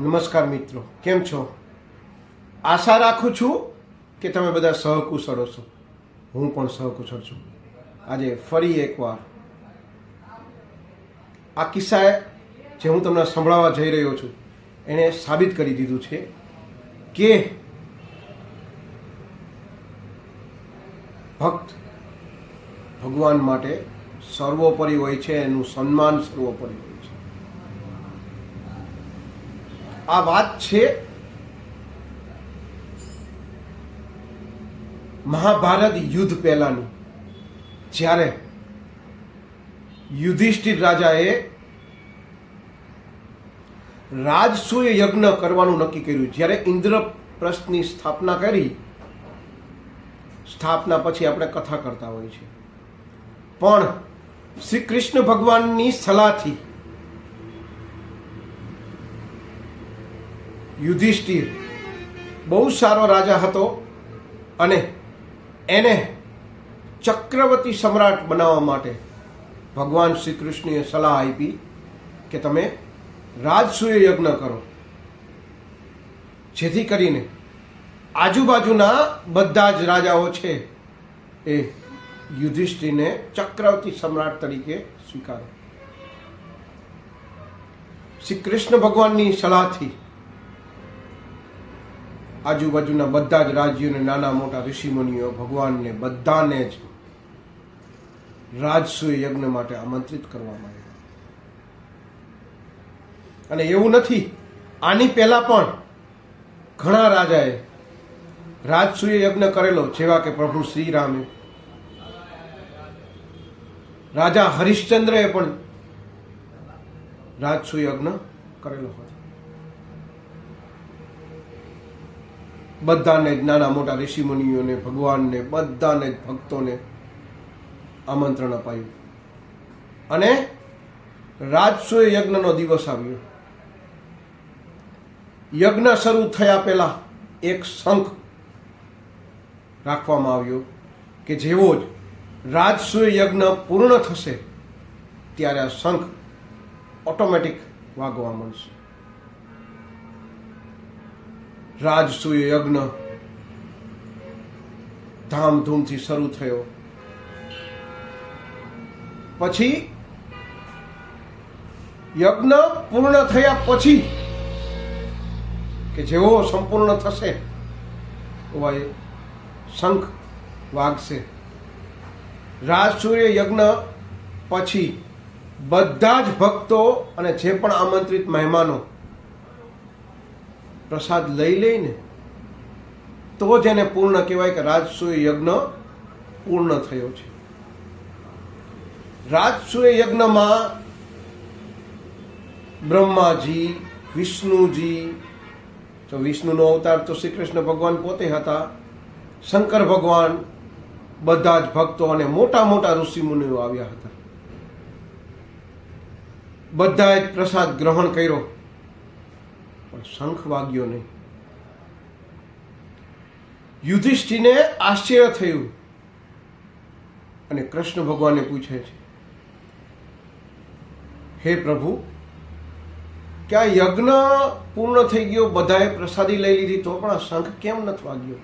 નમસ્કાર મિત્રો, કેમ છો? આશા રાખું છું કે તમે બધા સહકુશળો છો હું પણ સહકુશળ છું. આજે ફરી એકવાર આ કિસ્સાએ જે હું તમને સંભળાવવા જઈ રહ્યો છું એણે સાબિત કરી દીધું છે કે ભક્ત ભગવાન માટે સર્વોપરી હોય છે, એનું સન્માન સર્વોપરી હોય છે આ વાત છે મહાભારત યુદ્ધ પહેલાનું, જ્યારે યુધિષ્ઠિર રાજાએ રાજસૂય યજ્ઞ કરવાનું નક્કી કર્યું. જ્યારે ઇન્દ્રપ્રસ્થની સ્થાપના કરી, સ્થાપના પછી આપણે કથા કરતા હોય છે પણ શ્રી કૃષ્ણ ભગવાનની સલાહથી યુધિષ્ઠિર બહુ સારો રાજા હતો અને એને ચક્રવર્તી સમ્રાટ બનાવવા માટે ભગવાન શ્રી કૃષ્ણએ સલાહ આપી કે તમે રાજસૂય યજ્ઞ કરો. જેથી કરીને આજુબાજુના બધા જ રાજાઓ છે એ યુધિષ્ઠિરને ચક્રવર્તી સમ્રાટ તરીકે સ્વીકારો. શ્રી કૃષ્ણ ભગવાનની સલાહથી આજુબાજુના બધા જ રાજ્યોને નાના મોટા ઋષિમુનિઓ ભગવાનને બધાને જ રાજસૂય યજ્ઞ માટે આમંત્રિત કરવામાં આવ્યા. અને એવું નથી, આની પહેલા પણ ઘણા રાજાએ રાજસૂય યજ્ઞ કરેલો, જેવા કે પ્રભુ શ્રી રામે રાજા હરિશ્ચંદ્રએ પણ રાજસૂય યજ્ઞ કરેલો હતો. બધાને જ નાના મોટા ઋષિમુનિઓને, ભગવાનને, બધાને જ ભક્તોને આમંત્રણ અપાયું. અને રાજસૂય યજ્ઞનો દિવસ આવ્યો. યજ્ઞ શરૂ થયા પહેલા એક શંખ રાખવામાં આવ્યો કે જેવો જ રાજસૂય યજ્ઞ પૂર્ણ થશે, ત્યારે આ શંખ ઓટોમેટિક વાગવા મળશે રાજસૂય યજ્ઞ. ધામધૂમથી શરૂ થયો. પછી યજ્ઞ પૂર્ણ થયા પછી કે જેવો સંપૂર્ણ થશે, એવા શંખ વાગશે. રાજસૂર્ય યજ્ઞ પછી બધા જ ભક્તો અને જે પણ આમંત્રિત મહેમાનો પ્રસાદ લઈ લઈને, તો જ એને પૂર્ણ કહેવાય કે રાજસૂય યજ્ઞ પૂર્ણ થયો છે. રાજસૂય યજ્ઞમાં બ્રહ્માજી, વિષ્ણુજી, તો વિષ્ણુનો અવતાર તો શ્રી કૃષ્ણ ભગવાન પોતે હતા, શંકર ભગવાન બધા જ ભક્તો અને મોટા મોટા ઋષિ મુનિઓ આવ્યા હતા. બધાએ જ પ્રસાદ ગ્રહણ કર્યો. શંખ વાગ્યો નહીં યુધિષ્ઠિને આશ્ચર્ય થયું અને કૃષ્ણ ભગવાને પૂછે છે, હે પ્રભુ કે આ યજ્ઞ પૂર્ણ થઈ ગયો, બધાએ પ્રસાદી લઈ લીધી, તો પણ આ શંખ કેમ નથી વાગ્યો?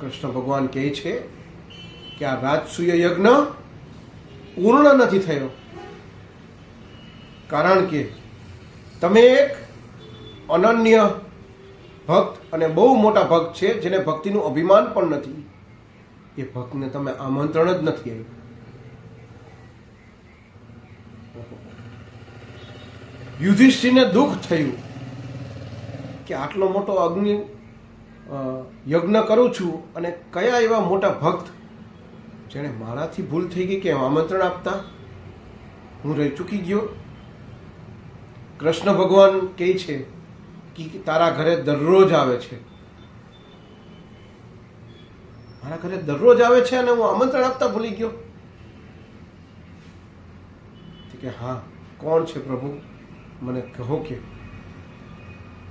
કૃષ્ણ ભગવાન કહે છે કે આ રાજસૂય યજ્ઞ પૂર્ણ નથી થયો. કારણ કે તમે એક અનન્ય ભક્ત અને બહુ મોટા ભક્ત છે, જેને ભક્તિનું અભિમાન પણ નથી. એ ભક્તને તમે આમંત્રણ જ નથી આપ્યું. યુધિષ્ઠિરને દુઃખ થયું કે આટલો મોટો અગ્નિ યજ્ઞ કરું છું અને કયા એવા મોટા ભક્ત જેણે મારાથી ભૂલ થઈ ગઈ કે આમંત્રણ આપતા? હું રહી ચૂકી ગયો. કૃષ્ણ ભગવાન કહે છે કે તારા ઘરે દરરોજ આવે છે. મારા ઘરે દરરોજ આવે છે અને હું આમંત્રણ આપતા ભૂલી ગયો. કે હા, કોણ છે પ્રભુ? મને કહો કે.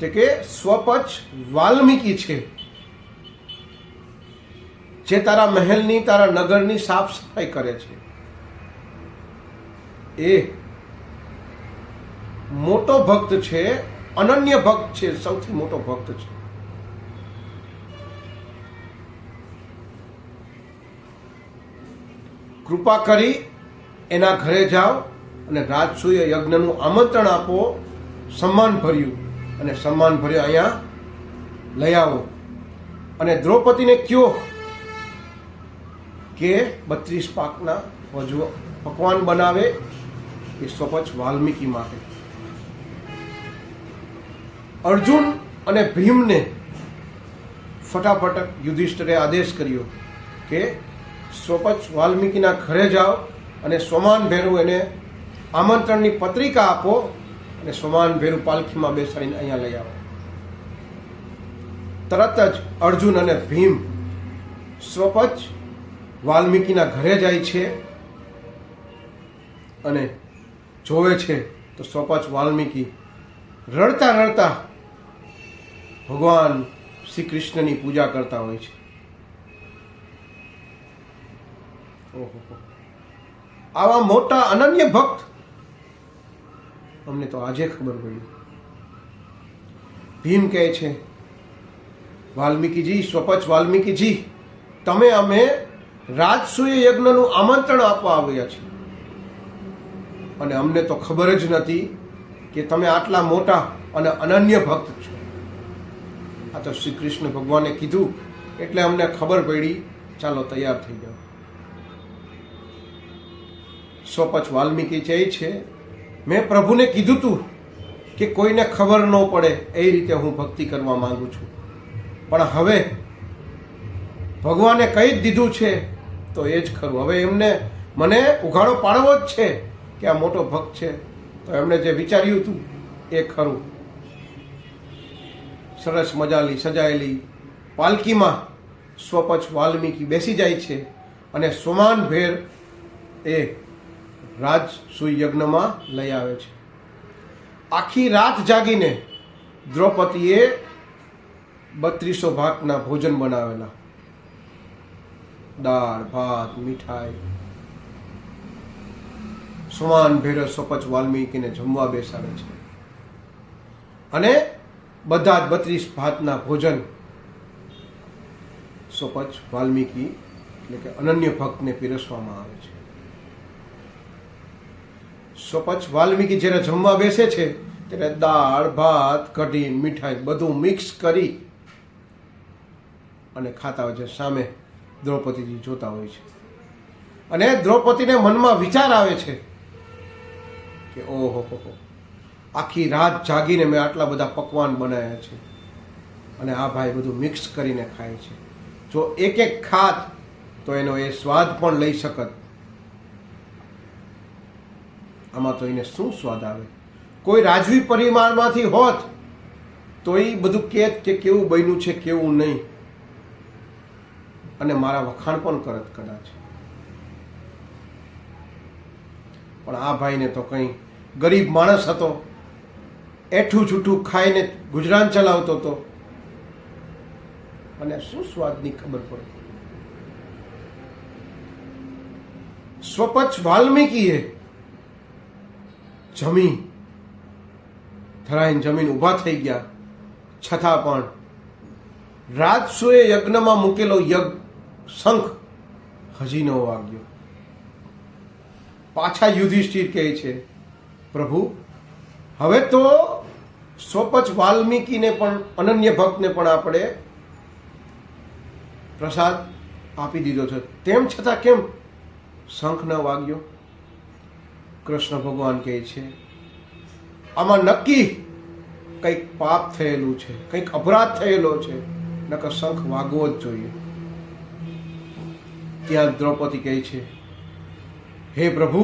કે સ્વપચ વાલ્મીકી છે. જે તારા મહેલની, તારા નગરની સાફ સફાઈ કરે છે. એ મોટો ભક્ત છે, અનન્ય ભક્ત છે, સૌથી મોટો ભક્ત છે. કૃપા કરી એના ઘરે જાઓ અને રાજસૂય યજ્ઞનું આમંત્રણ આપો, સન્માન ભર્યું અને સન્માન ભર્યું અહીંયા લઈ આવો. અને દ્રૌપદીને કયો કે બત્રીસ પાકના પકવાન બનાવે એ સ્વપચ વાલ્મીકી માટે. અર્જુન અને ભીમને ફટાફટ યુધિષ્ઠરે આદેશ કર્યો કે સ્વપચ વાલ્મીકીના ઘરે જાઓ અને સોમાન ભેરું એને આમંત્રણની પત્રિકા આપો અને સોમાન ભેરું પાલખીમાં બેસાડીને અહીંયા લઈ આવો. તરત જ અર્જુન અને ભીમ સ્વપચ વાલ્મીકીના ઘરે જાય છે અને જોવે છે તો સ્વપચ વાલ્મીકી રડતા રડતા ભગવાન શ્રી કૃષ્ણની પૂજા કરતા હોય છે. આવા મોટા અનન્ય ભક્ત અમને તો આજે ખબર પડી. ભીમ કહે છે, વાલ્મીકીજી, સ્વપચ વાલ્મીકીજી, તમે અમે રાજસૂય યજ્ઞનું આમંત્રણ આપવા આવ્યા છીએ. અને અમને તો ખબર જ નથી કે તમે આટલા મોટા અને અનન્ય ભક્ત છો. તો શ્રી કૃષ્ણ ભગવાને કીધું એટલે અમને ખબર પડી, ચાલો તૈયાર થઈ જાઓ. સોપચ વાલ્મીકી કહે છે, મેં પ્રભુને કીધું તું કે કોઈને ખબર ન પડે એ રીતે હું ભક્તિ કરવા માંગુ છું. પણ હવે ભગવાને કહી જ દીધું છે તો એ જ ખરું. હવે એમને મને ઉઘાડો પાડવો જ છે કે આ મોટો ભક્ત છે. તો એમણે જે વિચાર્યું હતું એ ખરું. સરસ મજાની સજાયેલી પાલકીમાં સ્વપચ વાલ્મીકી બેસી જાય છે અને સોમાન ભેર એ રાજસૂય યજ્ઞમાં લઈ આવે છે. આખી રાત જાગીને દ્રૌપદીએ બત્રીસો ભાગના ભોજન બનાવેલા. દાળ, ભાત, મીઠાઈ. સમાન ભેર સ્વપચ વાલ્મીકીને જમવા બેસાડે છે. અને બધા જ બત્રીસ ભાતના ભોજન. સોપચ, વાલ્મીકી, એટલે કે અનન્ય ભક્તને પીરસવામાં આવે છે. સોપચ, વાલ્મીકી જ્યારે જમવા બેસે છે, ત્યારે દાળ, ભાત, કઢી, મીઠાઈ બધું મિક્સ કરી અને ખાતા હોય છે. સામે દ્રૌપદીજી જોતા હોય છે. અને દ્રૌપદીને મનમાં વિચાર આવે છે કે ઓહો હો હો. આખી રાત જાગીને મેં આટલા બધા પકવાન બનાવ્યા છે. અને આ ભાઈ બધું મિક્સ કરીને ખાય છે. જો એક એક ખાત, તો એનો એ સ્વાદ પણ લઈ શકત. આમાં તો એને શું સ્વાદ આવે? કોઈ રાજવી પરિમાણમાંથી હોત, તો એ બધું કહેત કે કેવું બન્યું છે, કેવું નહીં. અને મારા વખાણ પણ કરત કદાચ. પણ આ ભાઈને તો કંઈ ગરીબ માણસ હતો એઠું છૂઠું ખાઈને ગુજરાન ચલાવતો હતો અને શું સ્વાદની ખબર પડે? સ્વપચ વાલ્મીકીએ જમી ધરાઈને જમીન ઊભા થઈ ગયા. છતાં પણ રાજસૂય યજ્ઞમાં મૂકેલો યજ્ઞ શંખ હજી ન વાગ્યો. પાછા યુધિષ્ઠિર કહે છે, પ્રભુ હવે તો સોપચ વાલ્મીકીને પણ, અનન્ય ભક્તને પણ આપણે પ્રસાદ આપી દીધો છે. તેમ છતાં કેમ શંખ ન વાગ્યો? કૃષ્ણ ભગવાન કહે છે, આમાં નક્કી કંઈક પાપ થયેલું છે, કંઈક અપરાધ થયેલો છે, નકર શંખ વાગવો જ જોઈએ. ત્યાં દ્રૌપદી કહે છે, હે પ્રભુ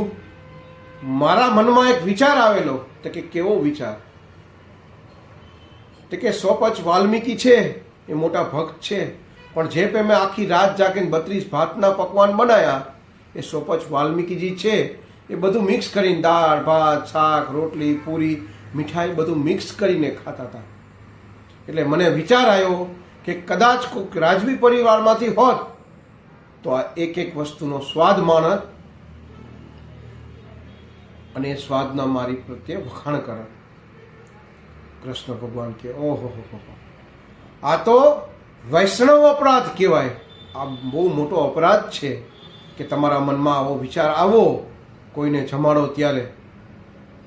મારા મનમાં એક વિચાર આવેલો તો કે કેવો વિચાર? તો કે સ્વપચ વાલ્મીકી છે, એ મોટા ભક્ત છે, પણ જે પે મેં આખી રાત જાગીને બત્રીસ ભાતના પકવાન બનાવ્યા એ સ્વપચ વાલ્મીકીજી છે, એ બધું મિક્સ કરીને દાળ, ભાત, શાક, રોટલી, પૂરી, મીઠાઈ બધું મિક્સ કરીને ખાતા હતા. એટલે મને વિચાર આવ્યો કે કદાચ કોઈક રાજવી પરિવારમાંથી હોત, તો આ એક એક વસ્તુનો સ્વાદ માણત અને સ્વાદના મારી પ્રત્યે વખાણ કરે. કૃષ્ણ ભગવાન કે, ઓહો, હો. આ તો વૈષ્ણવ અપરાધ કહેવાય. આ બહુ મોટો અપરાધ છે કે તમારા મનમાં આવો વિચાર આવો, કોઈને જમાડો ત્યારે.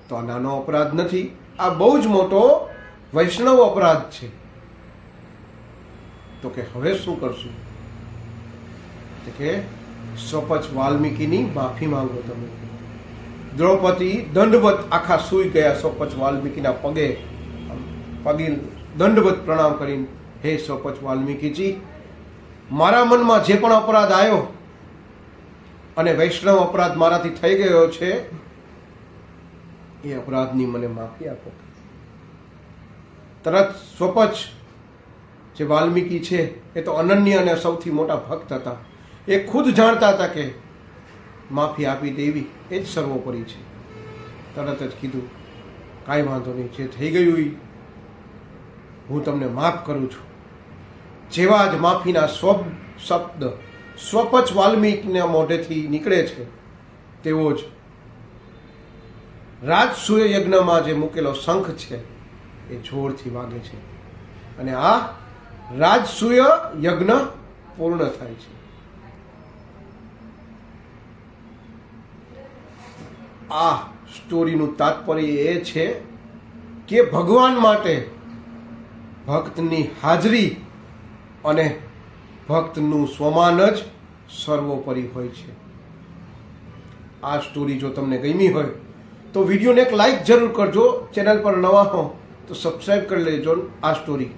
તો આ નાનો અપરાધ નથી, આ બહુ જ મોટો વૈષ્ણવ અપરાધ છે. તો કે હવે શું કરશું? કે, સ્વપચ વાલ્મીકીની માફી માંગો તમે. દ્રૌપદી દંડવત આખા સૂઈ ગયા સ્વપચ વાલ્મીકીના પગે. પગે દંડવત પ્રણામ કરીને, હે સ્વપચ વાલ્મીકીજી, મારા મનમાં જે પણ અપરાધ આવ્યો અને વૈષ્ણવ અપરાધ મારાથી થઈ ગયો છે, એ અપરાધની મને માફી આપો. તરત સ્વપચ જે વાલ્મીકી છે, એ તો અનન્ય અને સૌથી મોટા ભક્ત હતા. એ ખુદ જાણતા હતા કે માફી આપી દેવી એ જ સર્વોપરી છે. તરત જ કીધું, કાંઈ વાંધો નહીં, જે થઈ ગયું એ હું તમને માફ કરું છું. જેવા જ માફીના સ્વ શબ્દ સ્વપચ વાલ્મીકીના મોઢેથી નીકળે છે, તેવો જ રાજસૂય યજ્ઞમાં જે મૂકેલો શંખ છે, એ જોરથી વાગે છે. અને આ રાજસૂય યજ્ઞ પૂર્ણ થાય છે. આ સ્ટોરીનું તાત્પર્ય એ છે કે ભગવાન માટે ભક્તની હાજરી અને ભક્તનું સ્વમાન જ સર્વોપરી હોય છે. આ સ્ટોરી જો તમને ગમી હોય, તો વિડીયોને એક લાઈક જરૂર કરજો, ચેનલ પર નવા હો, તો સબસ્ક્રાઈબ કરી લેજો આ સ્ટોરી,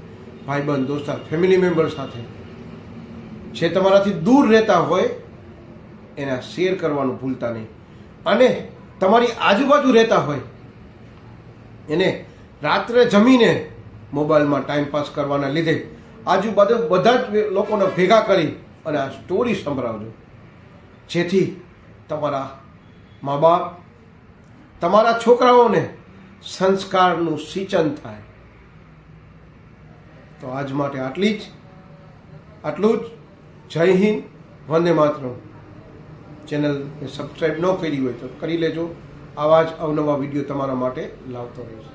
ભાઈબંધ દોસ્તાર ફેમિલી મેમ્બર સાથે. જે તમારાથી દૂર રહેતા હોય, એના શેર કરવાનું ભૂલતા નહીં. અને તમારી આજુબાજુ રહેતા હોય, એને રાત્રે જમીને મોબાઈલમાં ટાઈમ પાસ કરવાના લીધે આજુબાજુ બધા જ લોકોને ભેગા કરી અને આ સ્ટોરી સંભળાવજો. જેથી તમારા મા બાપ તમારા છોકરાઓને સંસ્કારનું સિંચન થાય. તો આજ માટે આટલી જ, આટલું જ. જય હિન્દ, વંદે માતરમ. ચેનલને સબસ્ક્રાઈબ ન કરી હોય તો કરી લેજો. આવા જ અવનવા વીડિયો તમારા માટે લાવતો રહીશ